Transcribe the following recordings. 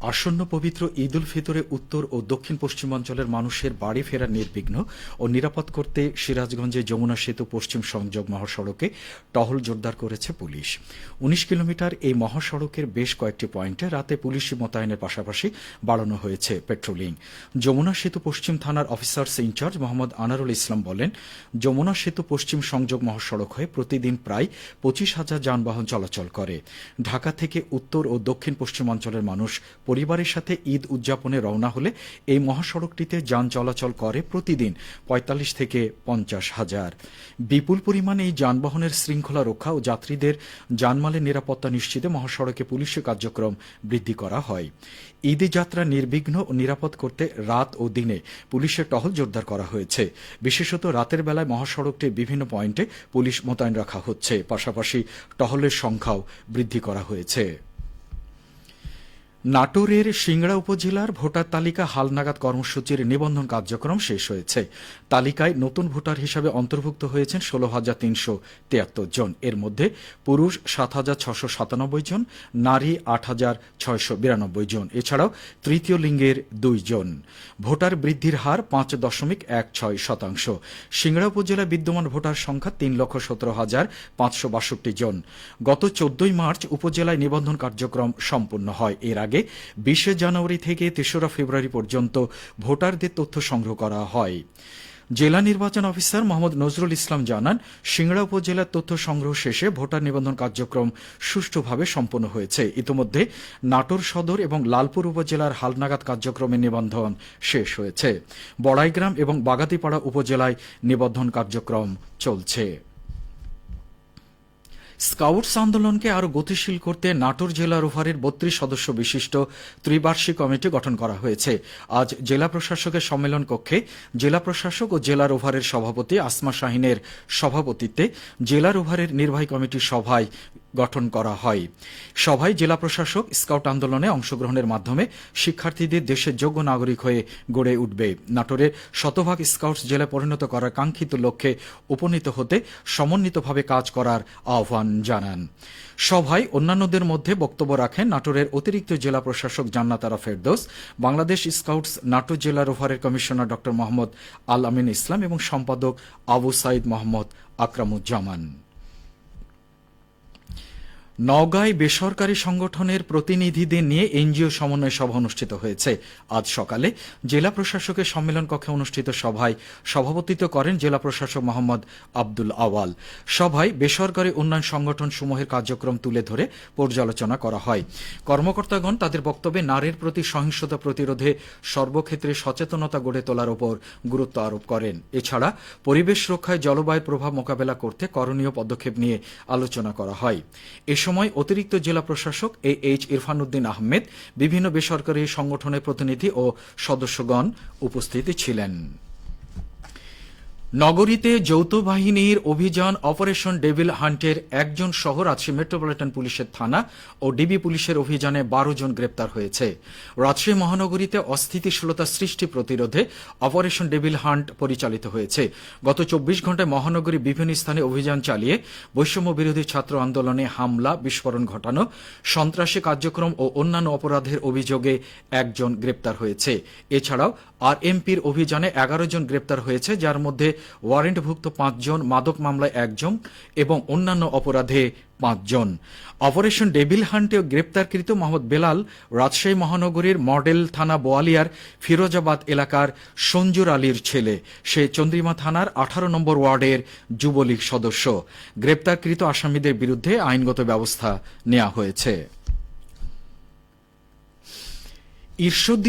আসন্ন পবিত্র ঈদ উল ফিতরে উত্তর ও দক্ষিণ পশ্চিমাঞ্চলের মানুষের বাড়ি ফেরা নির্বিঘ্ন ও নিরাপদ করতে সিরাজগঞ্জে যমুনা সেতু পশ্চিম সংযোগ মহাসড়কে টহল জোরদার করেছে পুলিশ। উনিশ কিলোমিটার এই মহাসড়কের বেশ কয়েকটি পয়েন্টে রাতে পুলিশি মোতায়েনের পাশাপাশি বাড়ানো হয়েছে পেট্রোলিং। যমুনা সেতু পশ্চিম থানার officers in charge Mohammad Anarul Islam বলেন, যমুনা সেতু পশ্চিম সংযোগ মহাসড়ক হয়ে প্রতিদিন প্রায় পঁচিশ হাজার যানবাহন চলাচল করে। ঢাকা থেকে উত্তর ও দক্ষিণ পশ্চিমাঞ্চলের মানুষ পরিবারের সাথে ঈদ উদযাপনে রওনা হলে এই মহাসড়কটিতে যান চলাচল করে প্রতিদিন পঁয়তাল্লিশ থেকে পঞ্চাশ হাজার। বিপুল পরিমাণে এই যানবাহনের শৃঙ্খলা রক্ষা ও যাত্রীদের যানমালের নিরাপত্তা নিশ্চিতে মহাসড়কে পুলিশের কার্যক্রম বৃদ্ধি করা হয়। ঈদে যাত্রা নির্বিঘ্ন ও নিরাপদ করতে রাত ও দিনে পুলিশের টহল জোরদার করা হয়েছে। বিশেষত রাতের বেলায় মহাসড়কটির বিভিন্ন পয়েন্টে পুলিশ মোতায়েন রাখা হচ্ছে। পাশাপাশি টহলের সংখ্যাও বৃদ্ধি করা হয়েছে। নাটোরের সিংড়া উপজেলার ভোটার তালিকা হালনাগাদ কর্মসূচির নিবন্ধন কার্যক্রম শেষ হয়েছে। তালিকায় নতুন ভোটার হিসাবে অন্তর্ভুক্ত হয়েছেন ষোলো হাজার তিনশো তিয়াত্তর জন। এর মধ্যে পুরুষ সাত হাজার ছশো সাতানব্বই জন, নারী আট হাজার ছয়শো বিরানব্বই জন। এছাড়াও তৃতীয় লিঙ্গের দুই জন। ভোটার বৃদ্ধির হার পাঁচ দশমিক এক ছয় শতাংশ। সিংড়া উপজেলায় বিদ্যমান ভোটার সংখ্যা তিন লক্ষ সতেরো হাজার পাঁচশো বাষট্টি জন। গত চোদ্দই মার্চ উপজেলায় নিবন্ধন কার্যক্রম সম্পন্ন হয়। এর আগে বিশে জানুয়ারি থেকে তেসরা ফেব্রুয়ারি পর্যন্ত ভোটারদের তথ্য সংগ্রহ করা হয়। জেলা নির্বাচন অফিসার মোহাম্মদ নজরুল ইসলাম জানান, সিংড়া উপজেলার তথ্য সংগ্রহ শেষে ভোটার নিবন্ধন কার্যক্রম সুষ্ঠুভাবে সম্পন্ন হয়েছে। ইতিমধ্যে নাটোর সদর এবং লালপুর উপজেলার হালনাগাদ কার্যক্রমের নিবন্ধন শেষ হয়েছে। বড়াইগ্রাম এবং বাগাতিপাড়া উপজেলায় নিবন্ধন কার্যক্রম চলছে। স্কাউটস আন্দোলনকে আরও গতিশীল করতে নাটোর জেলা রোভারের বত্রিশ সদস্য বিশিষ্ট ত্রিবার্ষিক কমিটি গঠন করা হয়েছে। আজ জেলা প্রশাসকের সম্মেলন কক্ষে জেলা প্রশাসক ও জেলা রোভারের সভাপতি আসমা শাহিনের সভাপতিত্বে জেলা রোভারের নির্বাহী কমিটির সভায় গঠন করা হয়। সভায় জেলা প্রশাসক স্কাউট আন্দোলনে অংশগ্রহণের মাধ্যমে শিক্ষার্থীদের দেশের যোগ্য নাগরিক হয়ে গড়ে উঠবে। নাটোরের শতভাগ স্কাউটস জেলা পরিণত করার কাঙ্ক্ষিত লক্ষ্যে উপনীত হতে সমন্বিতভাবে কাজ করার আহ্বান জানান। সভায় অন্যান্যদের মধ্যে বক্তব্য রাখেন নাটোরের অতিরিক্ত জেলা প্রশাসক জান্নাতারা ফেরদৌস, বাংলাদেশ স্কাউটস নাটোর জেলা রোভারের কমিশনার ড মোহাম্মদ আল আমিন ইসলাম এবং সম্পাদক আবু সাইদ মোহাম্মদ আকরামুজ্জামান। নওগাঁয় বেসরকারি সংগঠনের প্রতিনিধিদের নিয়ে এনজিও সমন্বয় সভা অনুষ্ঠিত হয়েছে। আজ সকালে জেলা প্রশাসকের সম্মেলন কক্ষে অনুষ্ঠিত সভায় সভাপতিত্ব করেন জেলা প্রশাসক মোহাম্মদ আব্দুল আওয়াল। সভায় বেসরকারি উন্নয়ন সংগঠন সমূহের কার্যক্রম তুলে ধরে পর্যালোচনা করা হয়। কর্মকর্তাগণ তাদের বক্তব্যে নারীর প্রতি সহিংসতা প্রতিরোধে সর্বক্ষেত্রে সচেতনতা গড়ে তোলার উপর গুরুত্ব আরোপ করেন। এছাড়া পরিবেশ রক্ষায় জলবায়ুর প্রভাব মোকাবেলা করতে করণীয় পদক্ষেপ নিয়ে আলোচনা করা হয়। সময় অতিরিক্ত জেলা প্রশাসক এ এইচ ইরফানুদ্দিন আহমেদ, বিভিন্ন বেসরকারি সংগঠনের প্রতিনিধি ও সদস্যগণ উপস্থিত ছিলেন। নগরীতে যৌথ বাহিনীর অভিযান অপারেশন ডেভিল হান্টের একজন শহর রাজশাহী মেট্রোপলিটন পুলিশের থানা ও ডিবি পুলিশের অভিযানে বারো জন গ্রেপ্তার হয়েছে। রাজশাহী মহানগরীতে অস্থিতিশীলতা সৃষ্টি প্রতিরোধে অপারেশন ডেভিল হান্ট পরিচালিত হয়েছে। গত চব্বিশ ঘন্টায় মহানগরী বিভিন্ন স্থানে অভিযান চালিয়ে বৈষম্য বিরোধী ছাত্র আন্দোলনে হামলা, বিস্ফোরণ ঘটানো, সন্ত্রাসী কার্যক্রম ও অন্যান্য অপরাধের অভিযোগে একজন গ্রেপ্তার হয়েছে। এছাড়াও আর এমপির অভিযানে এগারো জন গ্রেপ্তার হয়েছে, যার মধ্যে ওয়ারেন্টভুক্ত পাঁচজন, মাদক মামলায় একজন এবং অন্যান্য অপরাধে পাঁচজন। অপারেশন ডেভিল হান্টে গ্রেপ্তারকৃত মোহাম্মদ বেলাল রাজশাহী মহানগরীর মডেল থানা বোয়ালিয়ার ফিরোজাবাদ এলাকার সঞ্জুর আলীর ছেলে। সে চন্দ্রিমা থানার আঠারো নম্বর ওয়ার্ডের যুবলীগ সদস্য। গ্রেপ্তারকৃত আসামিদের বিরুদ্ধে আইনগত ব্যবস্থা নেওয়া হয়েছে।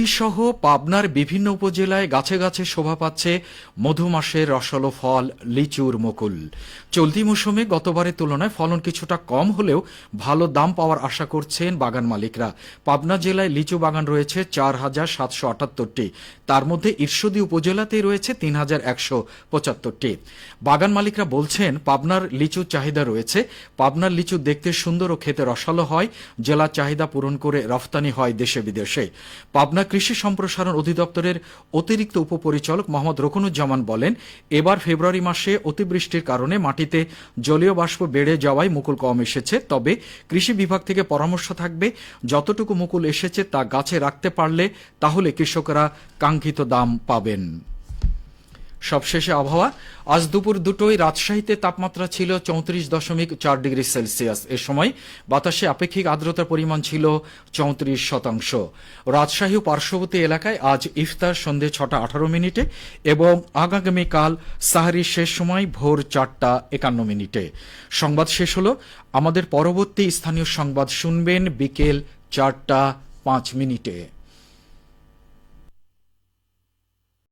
সহ পাবনার বিভিন্ন উপজেলায় গাছে গাছে শোভা পাচ্ছে মধুমাসের রসালো ফল, লিচুর মুকুল। চলতি মৌসুমে গতবারের তুলনায় ফলন কিছুটা কম হলেও ভালো দাম পাওয়ার আশা করছেন বাগান মালিকরা। পাবনা জেলায় লিচু বাগান রয়েছে চার হাজার সাতশো আটাত্তরটি। তার মধ্যে ঈর্ষদী উপজেলাতেই রয়েছে তিন হাজার একশো পঁচাত্তরটি। বাগান মালিকরা বলছেন, পাবনার লিচুর চাহিদা রয়েছে। পাবনার লিচু দেখতে সুন্দর ও খেতে রসালো হয়। জেলার চাহিদা পূরণ করে রফতানি হয় দেশে বিদেশে। পাবনা কৃষি সম্প্রসারণ অধিদপ্তরের অতিরিক্ত উপপরিচালক মোহাম্মদ রকুনুজ্জামান বলেন, এবার ফেব্রুয়ারি মাসে অতিবৃষ্টির কারণে মাটিতে জলীয় বাষ্প বেড়ে যাওয়ায় মুকুল কম এসেছে। তবে কৃষি বিভাগ থেকে পরামর্শ থাকবে, যতটুকু মুকুল এসেছে তা গাছে রাখতে পারলে তাহলে কৃষকরা কাঙ্ক্ষিত দাম পাবেন। সবশেষে আবহাওয়া। আজ দুপুর দুটোই রাজশাহীতে তাপমাত্রা ছিল চৌত্রিশ দশমিক চার ডিগ্রি সেলসিয়াস। এ সময় বাতাসে আপেক্ষিক আর্দ্রতার পরিমাণ ছিল চৌত্রিশ শতাংশ। রাজশাহী ও পার্শ্ববর্তী এলাকায় আজ ইফতার সন্ধে ছটা আঠারো মিনিটে এবং আগামীকাল সাহারির শেষ সময় ভোর চারটা একান্ন মিনিটে। সংবাদ শেষ হলো, আমাদের পরবর্তী স্থানীয় সংবাদ শুনবেন বিকেল চারটা পাঁচ মিনিটে।